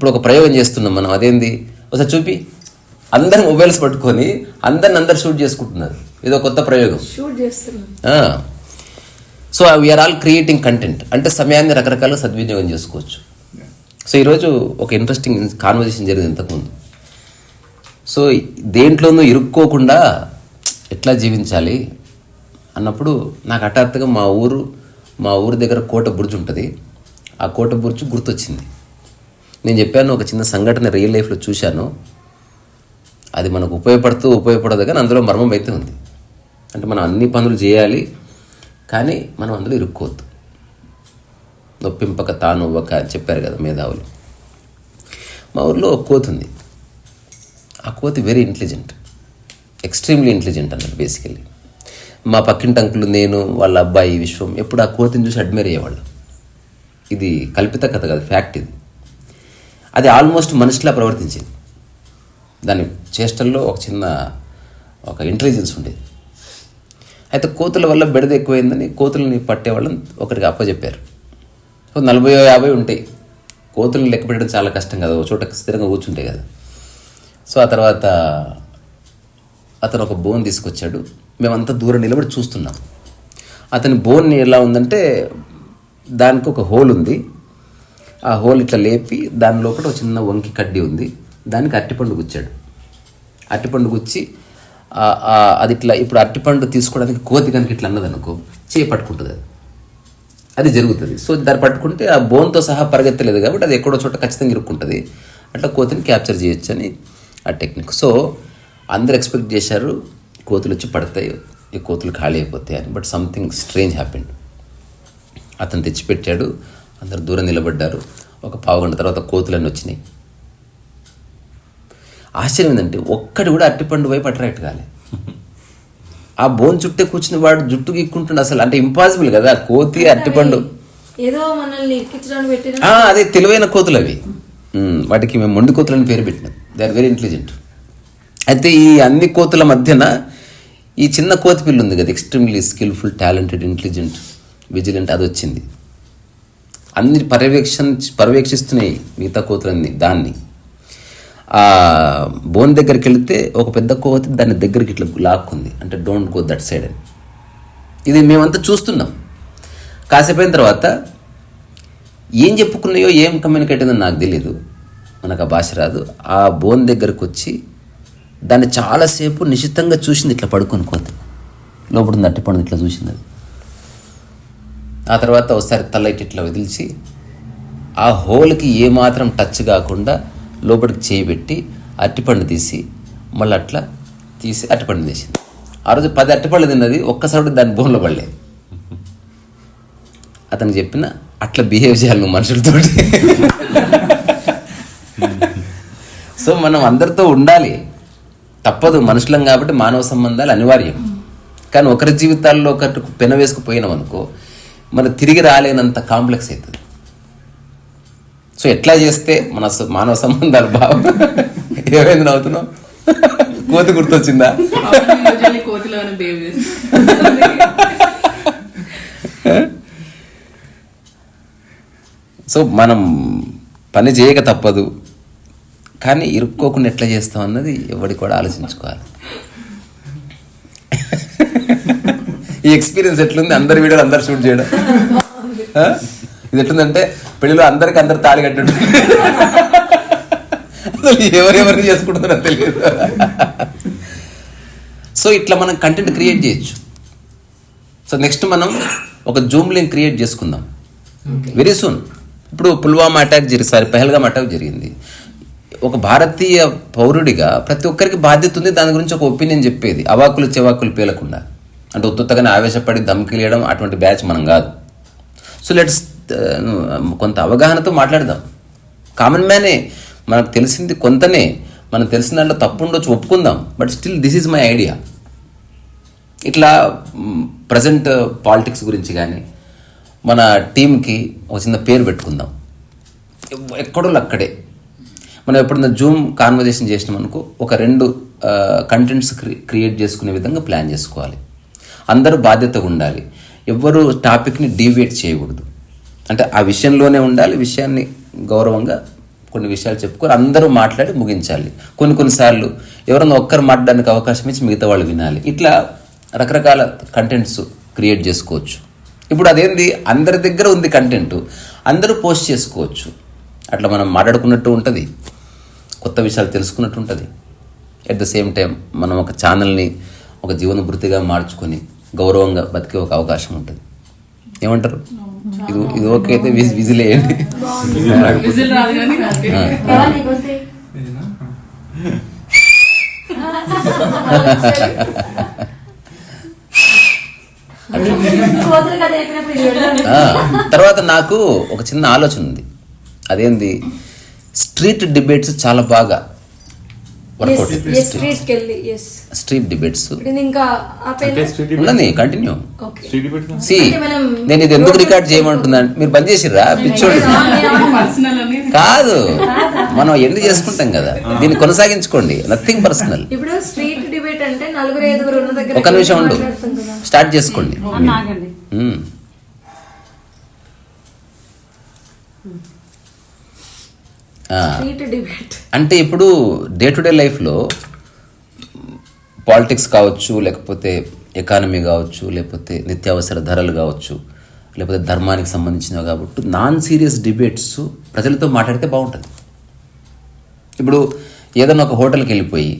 ఇప్పుడు ఒక ప్రయోగం చేస్తున్నాం మనం. అదేంది? ఒకసారి చూపి. అందరు మొబైల్స్ పట్టుకొని అందరిని అందరు షూట్ చేసుకుంటున్నారు. ఇదో కొత్త ప్రయోగం. షూట్ చేస్తున్నాం. So we are all creating content అంటే సమయాన్ని రకరకాలుగా సద్వినియోగం చేసుకోవచ్చు. సో ఈరోజు ఒక ఇంట్రెస్టింగ్ కాన్వర్జేషన్ జరిగింది ఇంతకుముందు. సో దేంట్లోనూ ఇరుక్కోకుండా ఎట్లా జీవించాలి అన్నప్పుడు నాకు హఠాత్తుగా మా ఊరు మా ఊరి దగ్గర కోట బుర్జు ఉంటుంది. ఆ కోట బుర్జు గుర్తొచ్చింది. నేను చెప్పాను ఒక చిన్న సంఘటన రియల్ లైఫ్లో చూశాను. అది మనకు ఉపయోగపడుతూ ఉపయోగపడదు కానీ అందులో మర్మం అయితే ఉంది. అంటే మనం అన్ని పనులు చేయాలి కానీ మనం అందులో ఇరుక్కోవద్దు. నొప్పింపక తాను ఒక అని చెప్పారు కదా మేధావులు. మా ఊర్లో ఒక కోతి ఉంది. ఆ కోతి వెరీ ఇంటెలిజెంట్ ఎక్స్ట్రీమ్లీ ఇంటెలిజెంట్ అన్నట్టు బేసికల్లీ మా పక్కింటి అంకులు నేను వాళ్ళ అబ్బాయి విశ్వం ఎప్పుడు ఆ కోతిని చూసి అడ్మైర్ అయ్యేవాళ్ళు. ఇది కల్పిత కథ కాదు ఫ్యాక్ట్ ఇది. అది ఆల్మోస్ట్ మనిషిలా ప్రవర్తించింది. దాని చేష్టల్లో ఒక చిన్న ఒక ఇంటెలిజెన్స్ ఉండేది. అయితే కోతుల వల్ల బెడద ఎక్కువైందని కోతులని పట్టేవాళ్ళని ఒకరికి అప్పచెప్పారు నలభై యాభై ఉంటాయి కోతులను లెక్క పెట్టడం చాలా కష్టం కదా ఒక చోట స్థిరంగా కూర్చుంటాయి కదా. సో ఆ తర్వాత అతను ఒక బోన్ తీసుకొచ్చాడు. మేమంతా దూరం నిలబడి చూస్తున్నాం. అతని బోన్ ఎలా ఉందంటే దానికి ఒక హోల్ ఉంది. ఆ హోల్ ఇట్లా లేపి దాని లోపల ఒక చిన్న వంకి కడ్డీ ఉంది. దానికి అరటిపండు గుచ్చాడు. అరటిపండు గుచ్చి అది ఇట్లా ఇప్పుడు అరటిపండు తీసుకోవడానికి కోతి కనుక ఇట్లా అన్నదనుకో చేయి పట్టుకుంటుంది అది. అది జరుగుతుంది. సో దాన్ని పట్టుకుంటే ఆ బోన్తో సహా పరిగెత్తలేదు కాబట్టి అది ఎక్కడో చోట ఖచ్చితంగా ఇరుక్కుంటుంది. అట్లా కోతిని క్యాప్చర్ చేయొచ్చు అని ఆ టెక్నిక్. సో అందరు ఎక్స్పెక్ట్ చేశారు కోతులు వచ్చి పడతాయి ఈ కోతులు ఖాళీ అయిపోతాయి అని. But something strange happened. అతను తెచ్చిపెట్టాడు. అందరు దూరం నిలబడ్డారు. ఒక పావు గంట తర్వాత కోతులన్నీ వచ్చినాయి. ఆశ్చర్యం ఏంటంటే ఒక్కడు కూడా అట్టిపండు వైపు అట్రాక్ట్ కాలే. ఆ బోన్ చుట్టే కూర్చుని వాడు జుట్టు గీక్కుంటుండే అసలు. అంటే ఇంపాసిబుల్ కదా కోతి అట్టిపండు ఏదో మనల్ని అదే తెలివైన కోతులు అవి. వాటికి మేము మొండి కోతులని పేరు పెట్టినాం. దే ఆర్ వెరీ ఇంటెలిజెంట్ అయితే ఈ అన్ని కోతుల మధ్యన ఈ చిన్న కోతి పిల్ల ఉంది కదా extremely skillful talented intelligent vigilant అది వచ్చింది అన్ని పర్యవేక్షణ పర్యవేక్షిస్తున్నాయి మిగతా కోతులన్నీ దాన్ని. ఆ బోన్ దగ్గరికి వెళితే ఒక పెద్ద కోతి దాని దగ్గరికి ఇట్లా లాక్కుంది. అంటే డోంట్ గో దట్ సైడ్ అని. ఇది మేమంతా చూస్తున్నాం. కాసేపైన తర్వాత ఏం చెప్పుకున్నాయో ఏం కమ్యూనికేట్ అయిందో నాకు తెలియదు మనకు ఆ భాష రాదు. ఆ బోన్ దగ్గరకు వచ్చి దాన్ని చాలాసేపు నిశితంగా చూసింది ఇట్లా పడుకొని కోతి. లోపల ఉంది అట్టిపండు ఇట్లా చూసింది అది. ఆ తర్వాత ఒకసారి తలైట్ ఇట్లా వదిలిచి ఆ హోల్కి ఏమాత్రం టచ్ కాకుండా లోపలికి చేయి పెట్టి అరటిపండు తీసి మళ్ళీ అట్లా తీసి అరటిపండు తీసింది. ఆ రోజు పది అట్టిపళ్ళు తిన్నది ఒక్కసారి దాని బోన్లో పడలే. అతను చెప్పిన అట్లా బిహేవ్ చేయాలి నువ్వు మనుషులతోటి. సో మనం అందరితో ఉండాలి. తప్పదు మనుషులం కాబట్టి మానవ సంబంధాలు అనివార్యం. కానీ ఒకరి జీవితాల్లో ఒకటి పెన వేసుకుపోయినాం అనుకో మన తిరిగి రాలేనంత కాంప్లెక్స్ అవుతుంది. సో ఎట్లా చేస్తే మన మానవ సంబంధాలు బాగా ఏమైంది నవ్వుతున్నావు? కోతి గుర్తొచ్చిందా? సో మనం పని చేయక తప్పదు. కానీ ఇరుక్కోకుండా ఎట్లా చేస్తాం అన్నది ఎవరికి కూడా ఆలోచించుకోవాలి. ఈ ఎక్స్పీరియన్స్ ఎట్లుంది? అందరి వీడియోలు అందరు షూట్ చేయడం? ఇది ఎట్లుందంటే పెళ్ళిలో అందరికి అందరు తాళి కట్టు అసలు ఎవరెవరిని చేసుకుంటున్నారో తెలియదు. సో ఇట్లా మనం కంటెంట్ క్రియేట్ చేయొచ్చు. సో నెక్స్ట్ మనం ఒక జూమ్ లింక్ క్రియేట్ చేసుకుందాం. వెరీ సూన్ ఇప్పుడు పుల్వామా అటాక్ జరిగి సారీ పహల్గామ్ అటాక్ జరిగింది. ఒక భారతీయ పౌరుడిగా ప్రతి ఒక్కరికి బాధ్యత ఉంది దాని గురించి ఒక ఒపీనియన్ చెప్పేది. అవాకులు చెవాకులు పేలకుండా. అంటే ఉత్తుత్తగానే ఆవేశపడి ధమ్కిలియడం అటువంటి బ్యాచ్ మనం కాదు. సో లెట్స్ uh, కొంత అవగాహనతో మాట్లాడదాం. కామన్ మ్యానే మనకు తెలిసింది కొంతనే మనం తెలిసిన దాంట్లో తప్పు ఉండొచ్చు ఒప్పుకుందాం but still this is my idea ఇట్లా ప్రజెంట్ పాలిటిక్స్ గురించి కానీ మన టీంకి ఒక చిన్న పేరు పెట్టుకుందాం. ఎవ్- ఎక్కడో అక్కడే మనం ఎప్పుడన్నా జూమ్ కాన్వర్జేషన్ చేసినాం అనుకో ఒక రెండు uh, కంటెంట్స్ క్రియేట్ చేసుకునే విధంగా ప్లాన్ చేసుకోవాలి. అందరూ బాధ్యత ఉండాలి. ఎవ్వరూ టాపిక్ని డీవియేట్ చేయకూడదు. అంటే ఆ విషయంలోనే ఉండాలి విషయాన్ని గౌరవంగా కొన్ని విషయాలు చెప్పుకొని అందరూ మాట్లాడి ముగించాలి. కొన్ని కొన్నిసార్లు ఎవరైనా ఒక్కరు మాట్లాడడానికి అవకాశం ఇచ్చి మిగతా వాళ్ళు వినాలి. ఇట్లా రకరకాల కంటెంట్స్ క్రియేట్ చేసుకోవచ్చు. ఇప్పుడు అదేంది? అందరి దగ్గర ఉంది కంటెంట్ అందరూ పోస్ట్ చేసుకోవచ్చు. అట్లా మనం మాట్లాడుకున్నట్టు ఉంటుంది. కొత్త విషయాలు తెలుసుకున్నట్టు ఉంటుంది. ఎట్ ద సేమ్ టైం మనం ఒక ఛానల్ని ఒక జీవన వృత్తిగా మార్చుకొని గౌరవంగా బతికే ఒక అవకాశం ఉంటుంది. ఏమంటారు? ఇది ఇది ఓకే అయితే విజ్ విజిల్ వేయండి. తర్వాత నాకు ఒక చిన్న ఆలోచన ఉంది. అదేంది? స్ట్రీట్ డిబేట్స్ చాలా బాగా స్ట్రీట్ డిబేట్స్? ఉన్నది కంటిన్యూ. సి అంటే మనం నేను ఇది ఎందుకు రికార్డ్ చేయమంటున్నాను మీరు బంద్ చేసిర్రా? పిచ్చోడు. కాదు. మనం ఎందుకు చేసుకుంటాం కదా? దీన్ని కొనసాగించుకోండి. నథింగ్ పర్సనల్ ఇప్పుడు స్ట్రీట్ డిబేట్ అంటే నలుగురు ఐదుగురు ఉన్న దగ్గర ఒక నిమిషం ఉండు. స్టార్ట్ చేసుకోండి ఆగండి మ్మ్. ఆ, స్ట్రీట్ డిబేట్ అంటే ఇప్పుడు డే టు డే లైఫ్లో పాలిటిక్స్ కావచ్చు లేకపోతే ఎకానమీ కావచ్చు లేకపోతే నిత్యావసర ధరలు కావచ్చు లేకపోతే ధర్మానికి సంబంధించినవి కాబట్టి నాన్ సీరియస్ డిబేట్స్ ప్రజలతో మాట్లాడితే బాగుంటుంది. ఇప్పుడు ఏదైనా ఒక హోటల్కి వెళ్ళిపోయి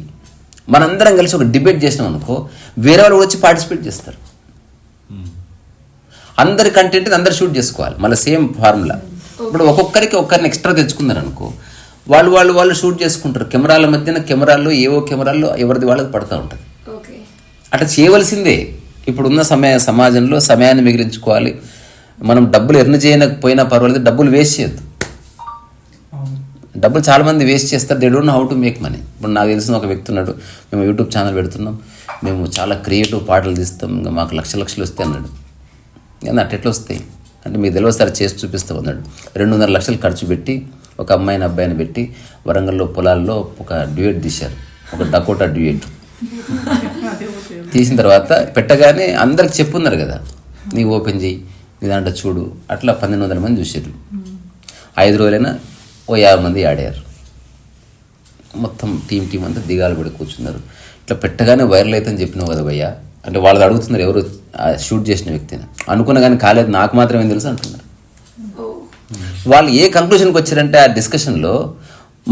మనందరం కలిసి ఒక డిబేట్ చేసినాం అనుకో వేరే వాళ్ళు వచ్చి పార్టిసిపేట్ చేస్తారు. అందరి కంటెంట్ అందరు షూట్ చేసుకోవాలి. మళ్ళీ సేమ్ ఫార్ములా ఇప్పుడు ఒక్కొక్కరికి ఒక్కరిని ఎక్స్ట్రా తెచ్చుకున్నారు అనుకో వాళ్ళు వాళ్ళు వాళ్ళు షూట్ చేసుకుంటారు. కెమెరాల మధ్యన కెమెరాల్లో ఏవో కెమెరాల్లో ఎవరిది వాళ్ళది పడుతూ ఉంటుంది. అట్లా చేయవలసిందే. ఇప్పుడున్న సమయ సమాజంలో సమయాన్ని మిగిలించుకోవాలి. మనం డబ్బులు ఎర్న్ చేయకపోయినా పర్వాలేదు డబ్బులు వేస్ట్ చేయొద్దు. డబ్బులు చాలా మంది వేస్ట్ చేస్తారు. They don't know how to make money ఇప్పుడు నాకు తెలిసిన ఒక వ్యక్తి ఉన్నాడు. మేము యూట్యూబ్ ఛానల్ పెడుతున్నాం. మేము చాలా క్రియేటివ్ పాటలు తీస్తాం. ఇంకా మాకు లక్ష లక్షలు వస్తాయి అన్నాడు. నేను అట్ట ఎట్లా వస్తాయి? అంటే మీకు తెలియదు సార్ చేసి చూపిస్తూ ఉన్నాడు. రెండున్నర లక్షలు ఖర్చు పెట్టి ఒక అమ్మాయిని అబ్బాయిని పెట్టి వరంగల్లో పొలాల్లో ఒక డ్యూయేట్ తీశారు. ఒక డకోటా డ్యూయేట్. తీసిన తర్వాత పెట్టగానే అందరికి చెప్పున్నారు కదా నీ ఓపెన్ చేయి నీ దాంట్లో చూడు. అట్లా పన్నెండు వందల మంది చూసారు ఐదు రోజులైనా ఓ యాభై మంది ఆడారు మొత్తం టీం టీం అంతా దిగాలు పెడి కూర్చున్నారు. ఇట్లా పెట్టగానే వైరల్ అవుతుందని చెప్పినావు కదా భయ్యా. అంటే వాళ్ళది అడుగుతున్నారు ఎవరు షూట్ చేసిన వ్యక్తిని. అనుకున్న కానీ కాలేదు నాకు మాత్రమే తెలుసు అంటున్నారు. వాళ్ళు ఏ కంక్లూషన్కి వచ్చారంటే ఆ డిస్కషన్లో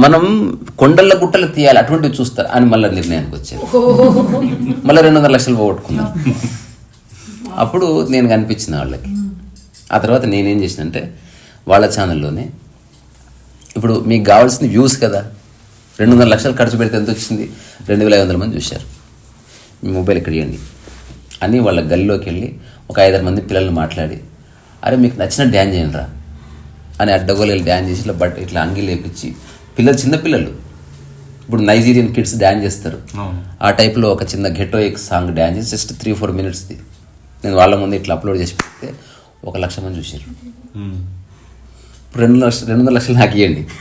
మనం కొండల గుట్టలు తీయాలి అటువంటివి చూస్తారు అని మళ్ళీ నిర్ణయానికి వచ్చారు. మళ్ళీ రెండు వందల లక్షలు పోగొట్టుకున్నాం అప్పుడు నేను కనిపించిన వాళ్ళకి. ఆ తర్వాత నేనేం చేసినంటే వాళ్ళ ఛానల్లోనే ఇప్పుడు మీకు కావాల్సిన వ్యూస్ కదా. రెండు వందల లక్షలు ఖర్చు పెడితే ఎంత వచ్చింది? రెండు వేల ఐదు వందల మంది చూశారు. మీ మొబైల్ ఇక్కడ ఇవ్వండి? అని వాళ్ళ గల్లీలోకి వెళ్ళి ఒక ఐదారు మంది పిల్లల్ని మాట్లాడి అరే మీకు నచ్చిన డ్యాన్స్ చేయండి రా అని అడ్డగోలు డ్యాన్స్ చేసి ఇట్లా బట్ ఇట్లా అంగి లేపించి పిల్లలు చిన్న పిల్లలు. ఇప్పుడు నైజీరియన్ కిడ్స్ డ్యాన్స్ చేస్తారు. ఆ టైప్లో ఒక చిన్న గెటో ఎక్ సాంగ్ డ్యాన్స్ చేసి జస్ట్ త్రీ ఫోర్ మినిట్స్ది నేను వాళ్ళ ముందు ఇట్లా అప్లోడ్ చేసి పెడితే ఒక లక్ష మంది ఇప్పుడు రెండు లక్ష రెండు వందల లక్షలు నాకు ఇవ్వండి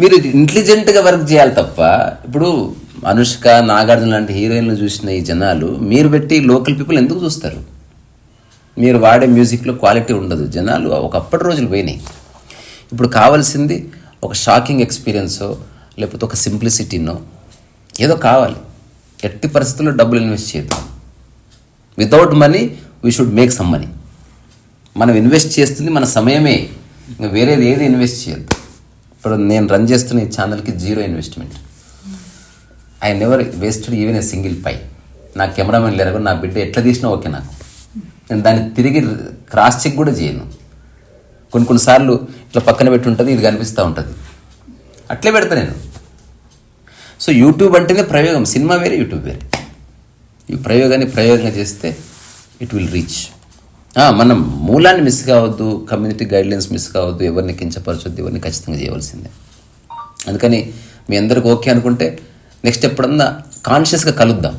మీరు ఇంటెలిజెంట్గా వర్క్ చేయాలి తప్ప ఇప్పుడు అనుష్క నాగార్జున లాంటి హీరోయిన్లు చూసిన ఈ జనాలు మీరు పెట్టి లోకల్ పీపుల్ ఎందుకు చూస్తారు? మీరు వాడే మ్యూజిక్లో క్వాలిటీ ఉండదు. జనాలు ఒకప్పటి రోజులు పోయినాయి. ఇప్పుడు కావాల్సింది ఒక షాకింగ్ ఎక్స్పీరియన్సో లేకపోతే ఒక సింప్లిసిటీనో ఏదో కావాలి. ఎట్టి పరిస్థితుల్లో డబ్బులు ఇన్వెస్ట్ చేద్దాం without money we should make some money మనం ఇన్వెస్ట్ చేస్తుంది మన సమయమే. ఇంకా వేరేది ఏది ఇన్వెస్ట్ చేయద్దు. ఇప్పుడు నేను రన్ చేస్తున్న ఈ ఛానల్కి zero investment. I never wasted even a single pie నా కెమెరామెన్ లేరు నా బిడ్డ ఎట్లా తీసినా ఓకే నాకు. నేను దాన్ని తిరిగి క్రాస్ చెక్ కూడా చేయను. కొన్ని కొన్నిసార్లు ఇట్లా పక్కన పెట్టి ఉంటుంది ఇది కనిపిస్తూ ఉంటుంది. అట్లే పెడతా నేను. సో యూట్యూబ్ అంటేనే ప్రయోగం. సినిమా వేరే యూట్యూబ్ వేరే. ఈ ప్రయోగాన్ని ప్రయోగంగా చేస్తే ఇట్ విల్ రీచ్ మనం మూలాన్ని మిస్ కావద్దు కమ్యూనిటీ గైడ్లైన్స్ మిస్ కావద్దు ఎవరిని కించపరచొద్దు ఎవరిని ఖచ్చితంగా చేయవలసిందే. అందుకని మీ అందరికి ఓకే అనుకుంటే నెక్స్ట్ ఎప్పుడన్నా కాన్షియస్గా కలుద్దాం.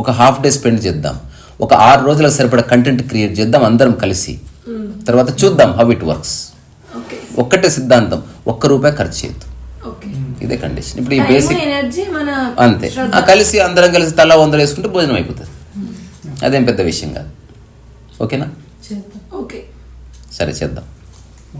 ఒక హాఫ్ డే స్పెండ్ చేద్దాం. ఒక ఆరు రోజులకు సరిపడా కంటెంట్ క్రియేట్ చేద్దాం అందరం కలిసి. తర్వాత చూద్దాం హౌ ఇట్ వర్క్స్ ఒక్కటే సిద్ధాంతం ఒక్క రూపాయి ఖర్చు చేయొద్దు. ఓకే ఇదే కండిషన్ ఇప్పుడు ఈ బేసిక్ అంతే. ఆ కలిసి అందరం కలిసి తలా వందలు వేసుకుంటే భోజనం అయిపోతుంది. అదేం పెద్ద విషయం కాదు. ఓకేనా? ఓకే సరే చేద్దాం.